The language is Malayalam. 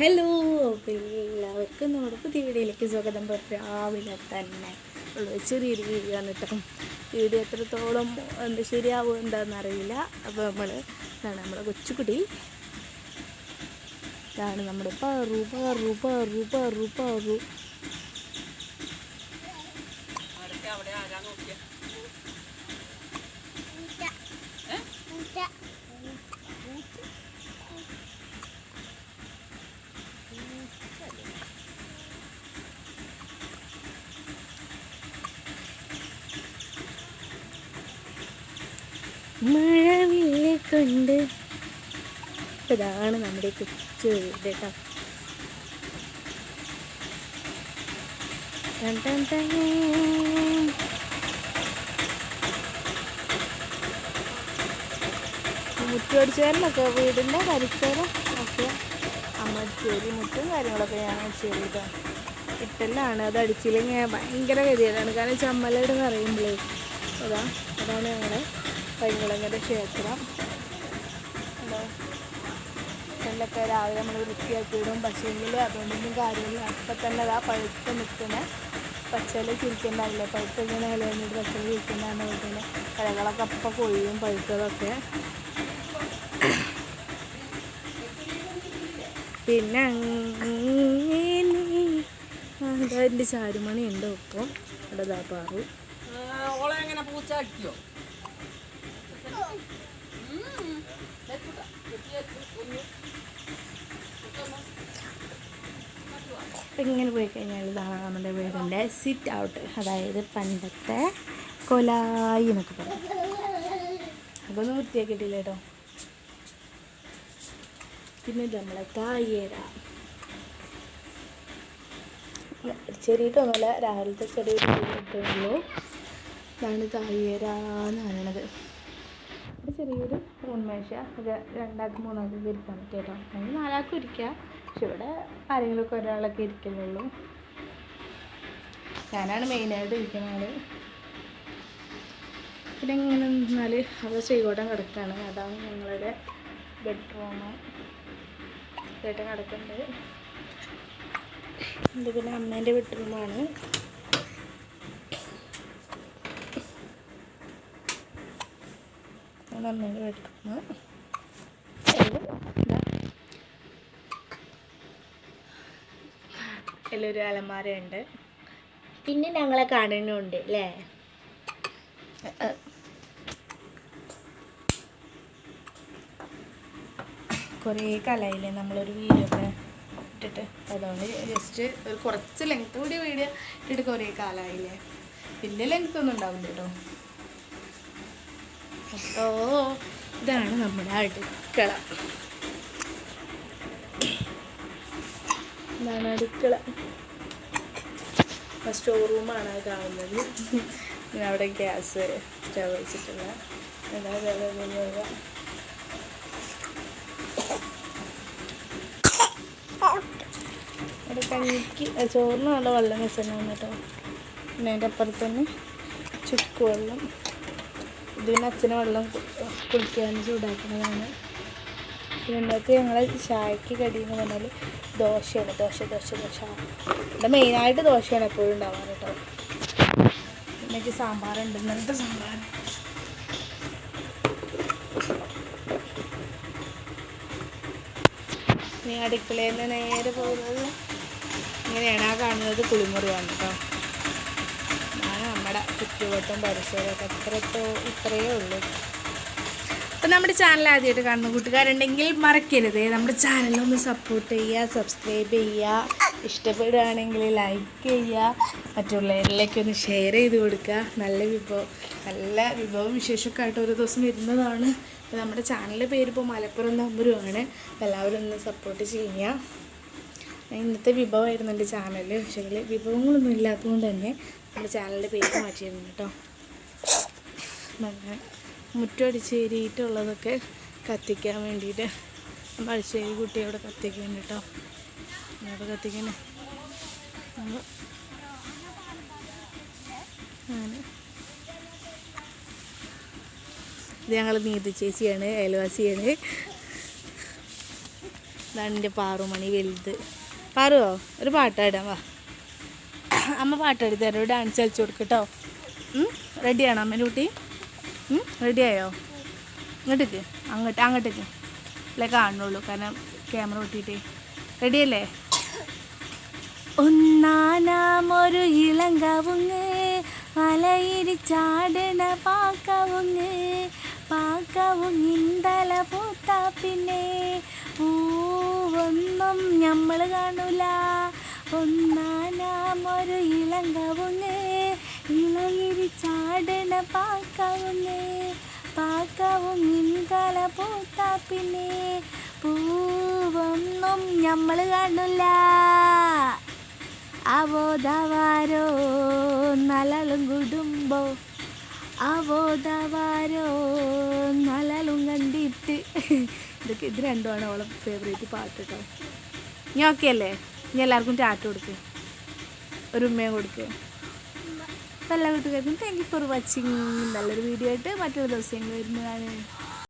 ഹലോ എല്ലാവർക്കും നമ്മുടെ പുതിയ വീഡിയോയിലേക്ക് സ്വാഗതം. രാവിലെ തന്നെ ഉള്ള ചെറിയൊരു വീഡിയോ ആണ് കേട്ടോ വീഡിയോ എത്രത്തോളം എന്താ ശരിയാവും എന്താണെന്ന് അറിയില്ല. അപ്പോൾ നമ്മൾ ഇതാണ് നമ്മുടെ കൊച്ചുകുട്ടി. ഇതാണ് നമ്മുടെ പറു പറു പറു പറു പാറു. മഴവില്ലെ കൊണ്ട്. ഇതാണ് നമ്മുടെ കൊച്ചു വീട് കേട്ടോ. മുറ്റടിച്ചാലൊക്കെ വീടിന്റെ പരിസരം ഒക്കെ അമ്മ അടിച്ചേരി മുറ്റും കാര്യങ്ങളൊക്കെ ഞാൻ അടിച്ചേരി ഇട്ടെല്ലാണ്. അത് അടിച്ചില്ലെങ്കിൽ ഭയങ്കര ഗതികേടാണ്. കാരണം ചമ്മലയുടെ പറയുമ്പോഴേ അതാ അതാണ് ഞങ്ങളുടെ പൈങ്കുളങ്ങര ക്ഷേത്രം. നെല്ലൊക്കെ രാവിലെ നമ്മൾ വൃത്തിയാക്കി പക്ഷേ പക്ഷേങ്കിൽ അതുകൊണ്ടൊന്നും കാര്യമില്ല അപ്പം തന്നെ അതാ പഴുത്ത് നിൽക്കുന്ന പച്ചില ചിരിക്കണ്ടാവില്ല പഴുത്ത് ഇങ്ങനെ ഇല വന്നിട്ട് പച്ചില ചിരിക്കുന്നതാണ് അതുപോലെ തന്നെ ഇലകളൊക്കെ അപ്പം കൊഴിയും പഴുത്തതൊക്കെ. പിന്നെ അതിന്റെ ചാരുമണി ഉണ്ട് ഒപ്പം. അവിടെ ദാ പാറു. എങ്ങനെ പൂച്ച ഇങ്ങനെ പോയി കഴിഞ്ഞാൽ ഇതാണ് നമ്മുടെ വീടിന്റെ സിറ്റ് ഔട്ട് അതായത് പണ്ടത്തെ കൊലായി എന്നൊക്കെ പറയും. അതൊന്നും വൃത്തിയാക്കിയിട്ടില്ല കേട്ടോ. പിന്നെ നമ്മളെ തായേര. ചെറിയിട്ടൊന്നുമല്ല രാവിലത്തെ ഉള്ളൂ ഇതാണ് തായേര എന്ന് പറയണത്. ചെറിയൊരു ഉന്മേഷ മേശ. രണ്ടാൾക്ക് മൂന്നാൾക്ക് ഇരിക്കാൻ പറ്റുമല്ലോ അല്ലെങ്കിൽ നാലാൾക്കും ഇരിക്കാം. പക്ഷെ ഇവിടെ ആരെങ്കിലുമൊക്കെ ഒരാളൊക്കെ ഇരിക്കുന്നുള്ളൂ ഞാനാണ് മെയിനായിട്ട് ഇരിക്കുന്നത് പിന്നെ ഇങ്ങനെ നിന്നാൽ അവിടെ ശ്രീകോട്ടം കിടക്കുകയാണ് അതാണ് ഞങ്ങളുടെ ബെഡ്റൂം ചേട്ടൻ കിടക്കുന്നുണ്ട് ഇത് പിന്നെ അമ്മേന്റെ ബെഡ്റൂമാണ് അത് വെട്ടുന്നു അതിലൊരു അലമാരയുണ്ട്. പിന്നെ ഞങ്ങളെ കാണുന്നുണ്ട് അല്ലേ? കുറേ കലയില്ലേ നമ്മളൊരു വീഡിയോ ഒക്കെ ഇട്ടിട്ട്. അതുകൊണ്ട് ജസ്റ്റ് ഒരു കുറച്ച് ലെങ്ത് കൂടി വീഡിയോ ഇട്ടിട്ട് കുറേ കാലമായില്ലേ വലിയ ലെങ്ത് ഒന്നും ഉണ്ടാവില്ല കേട്ടോ അപ്പോൾ ഇതാണ് നമ്മുടെ അടുക്കള. ഇതാണ് അടുക്കള. സ്റ്റോർ റൂമാണ് കാണുന്നത്. പിന്നെ അവിടെ ഗ്യാസ് സ്റ്റവ് വെച്ചിട്ടുള്ള അതായത് അവിടെ കഞ്ഞിക്ക് ചോറിന് നല്ല വെള്ളം വെച്ചിട്ടുണ്ടാവും കേട്ടോ പിന്നെ അതിന്റെ അപ്പുറത്ത് തന്നെ ചുക്ക് വെള്ളം ഇത് പിന്നെ അച്ഛന് വെള്ളം കുളിക്കാൻ ചൂടാക്കുന്നതാണ്. പിന്നെ ഉണ്ടാക്കി ഞങ്ങൾ ചായക്ക് കടിയെന്ന് പറഞ്ഞാൽ ദോശയാണ്. ദോശ ദോശ ദോശ. ഇവിടെ മെയിനായിട്ട് ദോശയാണ് എപ്പോഴും ഉണ്ടാവാറ് കേട്ടോ എനിക്ക് സാമ്പാറുണ്ട്. ഇന്നലത്തെ സാമ്പാർ ഇനി അടുക്കളയിൽ നിന്ന് നേരെ പോകുന്നത് ഇങ്ങനെയാണ്. ആ കാണുന്നത് കുളിമുറിയാണ് കേട്ടോ ഇതാണ് നമ്മുടെ ചുറ്റുവട്ടം പരിസരമൊക്കെ അത്രത്തോ ഇത്രയേ ഉള്ളൂ. അപ്പം നമ്മുടെ ചാനൽ ആദ്യമായിട്ട് കാണുന്ന കൂട്ടുകാരുണ്ടെങ്കിൽ മറക്കരുത്. നമ്മുടെ ചാനലൊന്ന് സപ്പോർട്ട് ചെയ്യുക സബ്സ്ക്രൈബ് ചെയ്യുക ഇഷ്ടപ്പെടുകയാണെങ്കിൽ ലൈക്ക് ചെയ്യുക മറ്റുള്ളവരിലേക്ക് ഒന്ന് ഷെയർ ചെയ്ത് കൊടുക്കുക. നല്ല വിഭവം നല്ല വിഭവം വിശേഷമൊക്കെ ആയിട്ട് ഒരു ദിവസം വരുന്നതാണ്. അപ്പോൾ നമ്മുടെ ചാനലിന്റെ പേരിപ്പോൾ മലപ്പുറം നമ്പറുമാണ് അപ്പോൾ എല്ലാവരും ഒന്ന് സപ്പോർട്ട് ചെയ്യുക. ഇന്നത്തെ വിഭവമായിരുന്നു എന്റെ ചാനൽ പക്ഷേ വിഭവങ്ങളൊന്നും ഇല്ലാത്തതുകൊണ്ട് തന്നെ നമ്മുടെ ചാനലിന്റെ പേര് മാറ്റിയിരുന്നു കേട്ടോ. മുറ്റടിച്ച് മുറ്റടിച്ചേരിയിട്ടുള്ളതൊക്കെ കത്തിക്കാൻ വേണ്ടിയിട്ട് നമ്മൾ അടിച്ചേരി അവിടെ കത്തിക്കാൻ കേട്ടോ. അവിടെ കത്തിക്കണേ? ഇത് ഞങ്ങൾ നീതി ചേച്ചിയാണ് അയൽവാസിയാണ്. ഇതാണ് എന്റെ പാറുമണി വലുത്. പാറുവോ? ഒരു പാട്ടാടാം വാ. അമ്മ പാട്ട് എഴുതി തരാം. ഡാൻസ് കളിച്ചു കൊടുക്കട്ടോ റെഡിയാണോ അമ്മേന്റെ കുട്ടി? റെഡിയായോ ഇങ്ങോട്ടേക്ക് അങ്ങോട്ട് അങ്ങോട്ടേക്ക് അല്ലേ കാണുള്ളൂ കാരണം ക്യാമറ കൂട്ടിയിട്ടേ റെഡിയല്ലേ ഒന്നാനാമൊരു ഇളങ്കവുങ്ങ് അലയിരിച്ചാടണ പാക്കവുങ്ങ് പാക്കവുങ്ങിന്തല പൂത്ത പിന്നെ. പൂവൊന്നും നമ്മൾ കാണൂല. ഒന്നാനാമൊരു ഇളങ്കവുങ്ങ് ചാടണ പാക്കവുങ്ങ് പാക്കവുങ്ങിന്തല പൂത്താ പിന്നെ. പൂവൊന്നും നമ്മൾ കാണില്ല അവോധവാരോ നലലും കുടുംബോ അവോധവാരോ നലലും കണ്ടിട്ട്. ഇതൊക്കെ ഇത് രണ്ടുമാണ് അവളെ ഫേവറേറ്റ് പാട്ട് കേട്ടോ ഞാൻ ഓക്കെ അല്ലേ? ഇനി എല്ലാവർക്കും ടാറ്റ കൊടുക്ക്. ഒരു ഉമ്മയും കൊടുക്ക്. അപ്പോൾ എല്ലാ വീട്ടുകാർക്കും താങ്ക് യു ഫോർ വാച്ചിങ് നല്ലൊരു വീഡിയോ ആയിട്ട് മറ്റൊരു ദിവസം വരുന്നതാണ്.